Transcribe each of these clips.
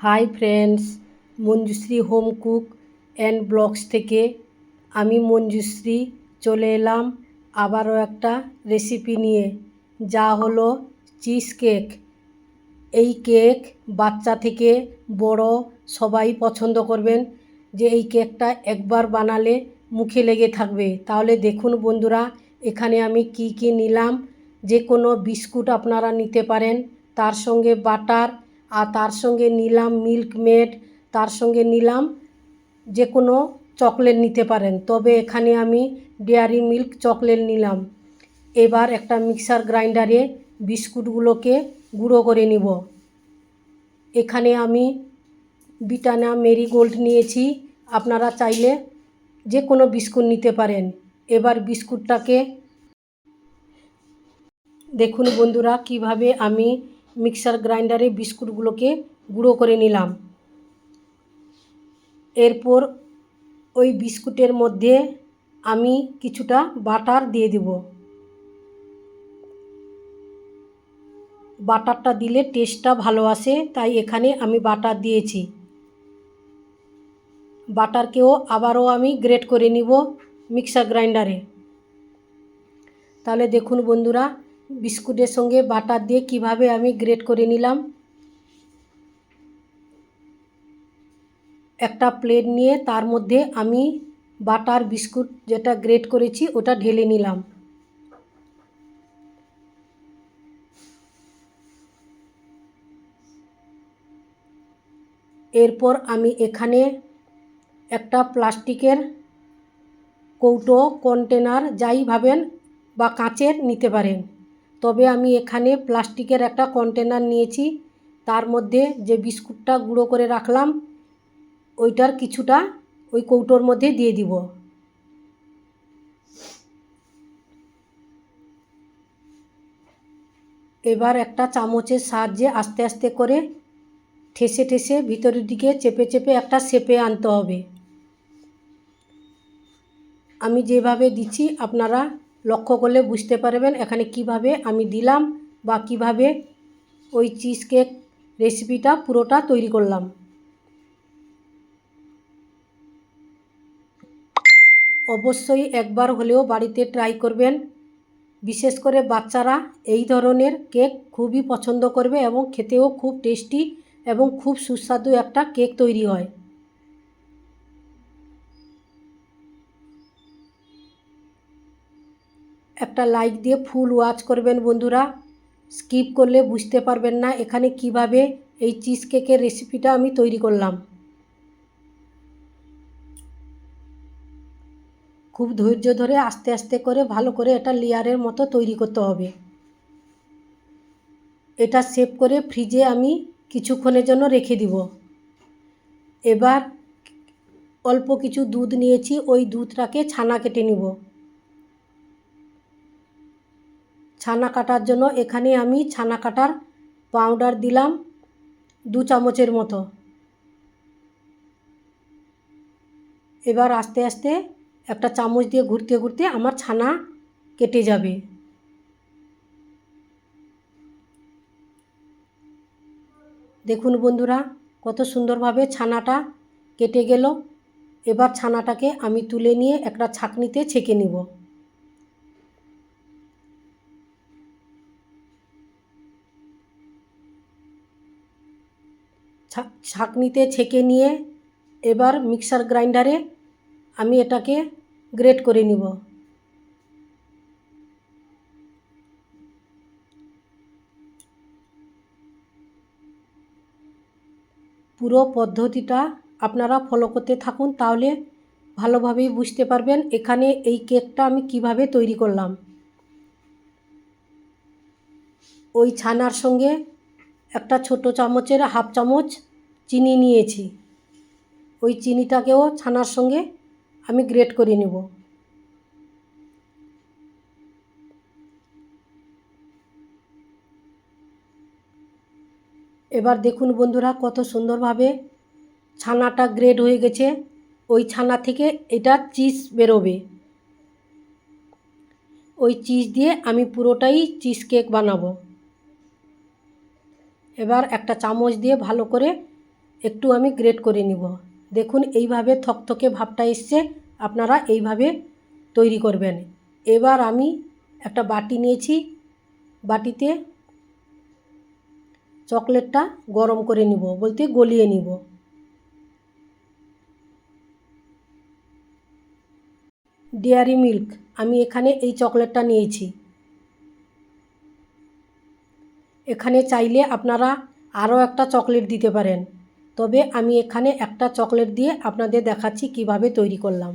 Hi friends, Manjushree home cook and blogs থেকে আমি মঞ্জুশ্রী চলে এলাম আবারও একটা রেসিপি নিয়ে। যা হলো চিজ কেক। এই কেক বাচ্চা থেকে বড় সবাই পছন্দ করবেন যে এই কেকটা একবার বানালে মুখে লেগে থাকবে। তাহলে দেখুন বন্ধুরা, এখানে আমি কি কি নিলাম, যে কোনো বিস্কুট আপনারা নিতে পারেন। তার সঙ্গে বাটার আর তার সঙ্গে নিলাম মিল্ক মেড, তার সঙ্গে নিলাম যে কোনো চকলেট নিতে পারেন। তবে এখানে আমি ডেয়ারি মিল্ক চকলেট নিলাম। এবার একটা মিক্সার গ্রাইন্ডারে বিস্কুটগুলোকে গুঁড়ো করে নিব। এখানে আমি বিটানা মেরিগোল্ড নিয়েছি। আপনারা চাইলে যে কোনো বিস্কুট নিতে পারেন। এবার বিস্কুটটাকে দেখুন বন্ধুরা, কীভাবে আমি মিক্সার গ্রাইন্ডারে বিস্কুটগুলোকে গুঁড়ো করে নিলাম। এরপর ওই বিস্কুটের মধ্যে আমি কিছুটা বাটার দিয়ে দেব। বাটারটা দিলে টেস্টটা ভালো আসে, তাই এখানে আমি বাটার দিয়েছি। বাটারকেও আবারও আমি গ্রেট করে নিব মিক্সার গ্রাইন্ডারে। তাহলে দেখুন বন্ধুরা বিস্কুটের সঙ্গে বাটার দিয়ে কীভাবে আমি গ্রেট করে নিলাম? একটা প্লেট নিয়ে তার মধ্যে আমি বাটার বিস্কুট যেটা গ্রেট করেছি ওটা ঢেলে নিলাম। এরপর আমি এখানে একটা প্লাস্টিকের কৌটো, কন্টেনার, যাই ভাবেন বা কাঁচের নিতে পারেন। তবে আমি এখানে প্লাস্টিকের একটা কন্টেনার নিয়েছি। তার মধ্যে যে বিস্কুটটা গুঁড়ো করে রাখলাম, ওইটার কিছুটা ওই কৌটোর মধ্যে দিয়ে দিব। এবার একটা চামচের সাহায্যে আস্তে আস্তে করে ঠেসে ঠেসে ভিতরের দিকে চেপে চেপে একটা শেপে আনতে হবে। আমি যেভাবে দিচ্ছি, আপনারা লক্ষ্য করলে বুঝতে পারবেন এখানে কীভাবে আমি দিলাম বা কীভাবে ওই চিজ কেক রেসিপিটা পুরোটা তৈরি করলাম। অবশ্যই একবার হলেও বাড়িতে ট্রাই করবেন। বিশেষ করে বাচ্চারা এই ধরনের কেক খুবই পছন্দ করবে এবং খেতেও খুব টেস্টি এবং খুব সুস্বাদু একটা কেক তৈরি হয়। একটা লাইক দিয়ে ফুল ওয়াচ করবেন বন্ধুরা। স্কিপ করলে বুঝতে পারবেন না এখানে কীভাবে এই চিজ কেকের রেসিপিটা আমি তৈরি করলাম। খুব ধৈর্য ধরে আস্তে আস্তে করে ভালো করে এটা লেয়ারের মতো তৈরি করতে হবে। এটা সেভ করে ফ্রিজে আমি কিছুক্ষণের জন্য রেখে দিব। এবার অল্প কিছু দুধ নিয়েছি, ওই দুধটাকে ছানা কেটে নিব। ছানা কাটার জন্য এখানে আমি ছানা কাটার পাউডার দিলাম দু চামচের মতো। এবার আস্তে আস্তে একটা চামচ দিয়ে ঘুরতে ঘুরতে আমার ছানা কেটে যাবে। দেখুন বন্ধুরা, কত সুন্দরভাবে ছানাটা কেটে গেল। এবার ছানাটাকে আমি তুলে নিয়ে একটা ছাকনিতে ছেঁকে নিব। ছাকনিতে ছেঁকে নিয়ে এবার মিক্সার গ্রাইন্ডারে আমি এটাকে গ্রেট করে নিব। পুরো পদ্ধতিটা আপনারা ফলো করতে থাকুন, তাহলে ভালোভাবেই বুঝতে পারবেন এখানে এই কেকটা আমি কীভাবে তৈরি করলাম। ওই ছানার সঙ্গে একটা ছোট চামচের হাফ চামচ চিনি নিয়েছি। ওই চিনিটাকেও ছানার সঙ্গে আমি গ্রেট করে নেব। এবার দেখুন বন্ধুরা কত সুন্দরভাবে ছানাটা গ্রেড হয়ে গেছে। ওই ছানা থেকে এটা চিজ বেরোবে। ওই চিজ দিয়ে আমি পুরোটাই চিজ কেক বানাবো। এবার একটা চামচ দিয়ে ভালো করে একটু আমি গ্রেট করে নিব। দেখুন, এইভাবে থকথকে ভাবটা এসছে। আপনারা এইভাবে তৈরি করবেন। এবার আমি একটা বাটি নিয়েছি। বাটিতে চকলেটটা গরম করে নিব, বলতে গলিয়ে নিব। ডেয়ারি মিল্ক আমি এখানে এই চকলেটটা নিয়েছি। এখানে চাইলে আপনারা আরও একটা চকলেট দিতে পারেন। তবে আমি এখানে একটা চকলেট দিয়ে আপনাদের দেখাচ্ছি কীভাবে তৈরি করলাম।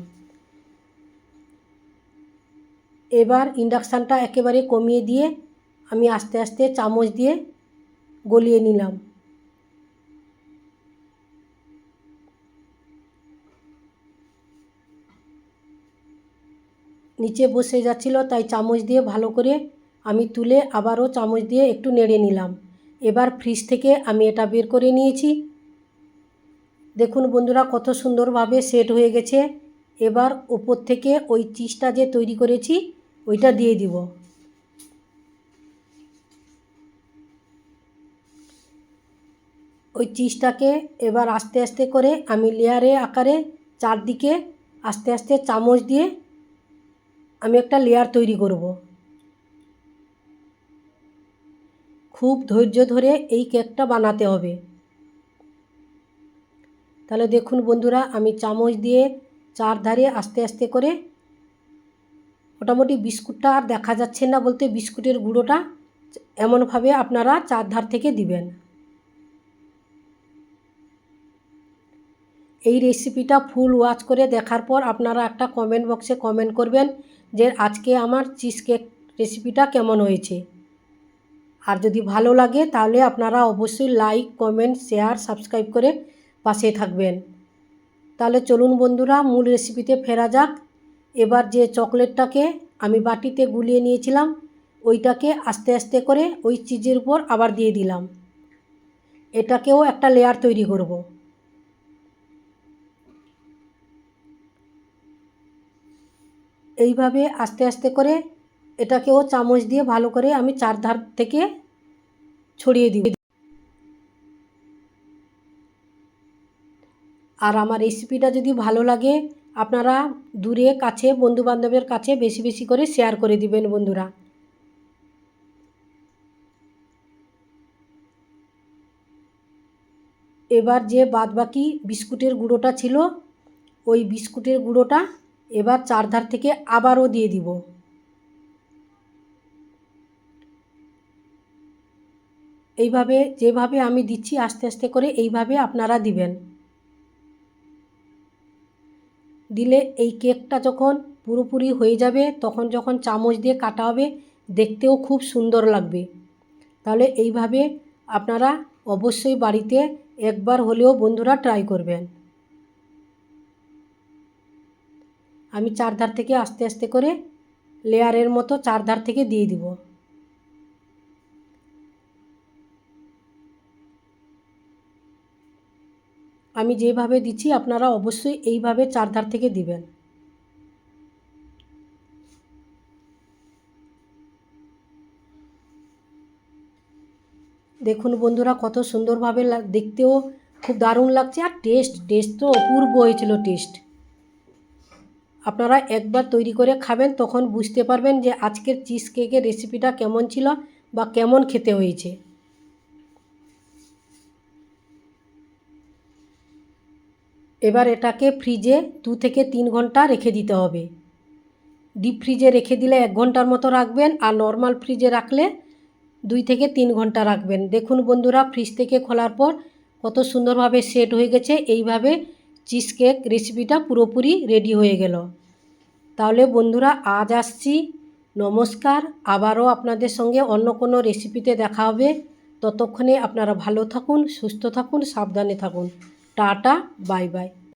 এবার ইন্ডাকশানটা একেবারে কমিয়ে দিয়ে আমি আস্তে আস্তে চামচ দিয়ে গলিয়ে নিলাম। নিচে বসে যাচ্ছিল, তাই চামচ দিয়ে ভালো করে আমি তুলে আবারও চামচ দিয়ে একটু নেড়ে নিলাম। এবার ফ্রিজ থেকে আমি এটা বের করে নিয়েছি। দেখুন বন্ধুরা, কত সুন্দরভাবে সেট হয়ে গেছে। এবার ওপর থেকে ওই চিজটা যে তৈরি করেছি, ওইটা দিয়ে দিব। ওই চিজটাকে এবার আস্তে আস্তে করে আমি লেয়ারে আকারে চারদিকে আস্তে আস্তে চামচ দিয়ে আমি একটা লেয়ার তৈরি করব। খুব ধৈর্য ধরে এই কেকটা বানাতে হবে। তাহলে দেখুন বন্ধুরা, আমি চামচ দিয়ে চারধারে আস্তে আস্তে করে মোটামুটি বিস্কুটটা আর দেখা যাচ্ছে না বলতে বিস্কুটের গুঁড়োটা এমনভাবে আপনারা চারধার থেকে দিবেন। এই রেসিপিটা ফুল ওয়াচ করে দেখার পর আপনারা একটা কমেন্ট বক্সে কমেন্ট করবেন যে আজকে আমার চিজ কেক রেসিপিটা কেমন হয়েছে। আর যদি ভালো লাগে তাহলে আপনারা অবশ্যই লাইক কমেন্ট শেয়ার সাবস্ক্রাইব করে পাশে থাকবেন। তাহলে চলুন বন্ধুরা, মূল রেসিপিতে ফেরা যাক। এবার যে চকলেটটাকে আমি বাটিতে গুলিয়ে নিয়েছিলাম, ওইটাকে আস্তে আস্তে করে ওই চিজের উপর আবার দিয়ে দিলাম। এটাকেও একটা লেয়ার তৈরি করব। এইভাবে আস্তে আস্তে করে এটাকেও চামচ দিয়ে ভালো করে আমি চার ধার থেকে ছড়িয়ে দিই আর আমার রেসিপিটা যদি ভালো লাগে, আপনারা দূরে কাছে, বন্ধুবান্ধবের কাছে বেশি বেশি করে শেয়ার করে দিবেন বন্ধুরা। এবার যে বাদবাকি বিস্কুটের গুঁড়োটা ছিল, ওই বিস্কুটের গুঁড়োটা এবার চারধার থেকে আবারও দিয়ে দিব। এইভাবে যেভাবে আমি দিচ্ছি আস্তে আস্তে করে এইভাবে আপনারা দিবেন। দিলে এই কেকটা যখন পুরোপুরি হয়ে যাবে, তখন যখন চামচ দিয়ে কাটা হবে, দেখতেও খুব সুন্দর লাগবে। তাহলে এইভাবে আপনারা অবশ্যই বাড়িতে একবার হলেও বন্ধুরা ট্রাই করবেন। আমি চারধার থেকে আস্তে আস্তে করে লেয়ারের মতো চারধার থেকে দিয়ে দিব। আমি যেভাবে দিচ্ছি, আপনারা অবশ্যই এইভাবে চারধার থেকে দিবেন। দেখুন বন্ধুরা, কত সুন্দরভাবে দেখতেও খুব দারুণ লাগছে আর টেস্ট টেস্ট তো অপূর্ব হয়েছিল টেস্ট। আপনারা একবার তৈরি করে খাবেন, তখন বুঝতে পারবেন যে আজকের চিজ কেকের রেসিপিটা কেমন ছিল বা কেমন খেতে হয়েছে। এবার এটাকে ফ্রিজে দু থেকে তিন ঘণ্টা রেখে দিতে হবে। ডিপ ফ্রিজে রেখে দিলে এক ঘণ্টার মতো রাখবেন আর নর্মাল ফ্রিজে রাখলে দুই থেকে তিন ঘণ্টা রাখবেন। দেখুন বন্ধুরা, ফ্রিজ থেকে খোলার পর কত সুন্দরভাবে সেট হয়ে গেছে। এইভাবে চিজ কেক রেসিপিটা পুরোপুরি রেডি হয়ে গেল। তাহলে বন্ধুরা, আজ আসছি। নমস্কার। আবারও আপনাদের সঙ্গে অন্য কোনো রেসিপিতে দেখা হবে। ততক্ষণে আপনারা ভালো থাকুন, সুস্থ থাকুন, সাবধানে থাকুন। Tata bye bye